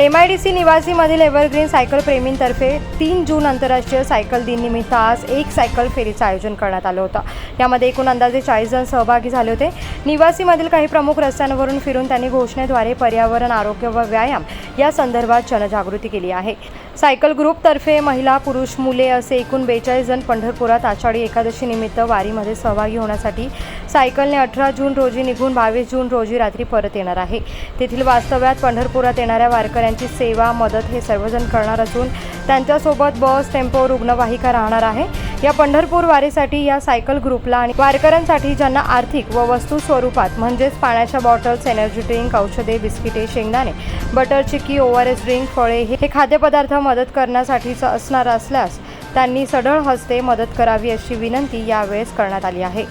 M I D C निवासीमधील evergreen cycle प्रेमींतर्फे तीन जून आंतरराष्ट्रीय सायकल दिन निमित्त आज एक सायकल फेरीचं आयोजन करण्यात आलं होतं. यामध्ये एकूण अंदाजे चाळीस जण सहभागी झाले होते. निवासीमधील काही प्रमुख रस्त्यांवरून फिरून त्यांनी घोषणेद्वारे पर्यावरण आरोग्य व व्यायाम या संदर्भात जनजागृती केली आहे. सायकल ग्रुपतर्फे महिला पुरुष मुले असे एकूण बेचाळीस जण पंढरपुरात आषाढी एकादशी निमित्त वारीमध्ये सहभागी होण्यासाठी सायकलने अठरा जून रोजी निघून बावीस जून रोजी रात्री परत येणार आहे. तेथील वास्तव्यात पंढरपुरात येणाऱ्या वारकऱ्यांची सेवा मदत हे सर्वजण करणार असून त्यांच्यासोबत बस टेम्पो रुग्णवाहिका राहणार आहे. या पंढरपूर वारीसाठी या सायकल ग्रुपला आणि वारकऱ्यांसाठी ज्यांना आर्थिक व वस्तू स्वरूपात म्हणजेच पाण्याच्या बॉटल्स एनर्जी ड्रिंक औषधे बिस्किटे शेंगदाणे बटर चिक्की ओआर एस ड्रिंक फळे हे हे खाद्यपदार्थ मदत करण्यासाठीचं असणार असल्यास त्यांनी सढळ हस्ते मदत करावी अशी विनंती यावेळेस करण्यात आली आहे.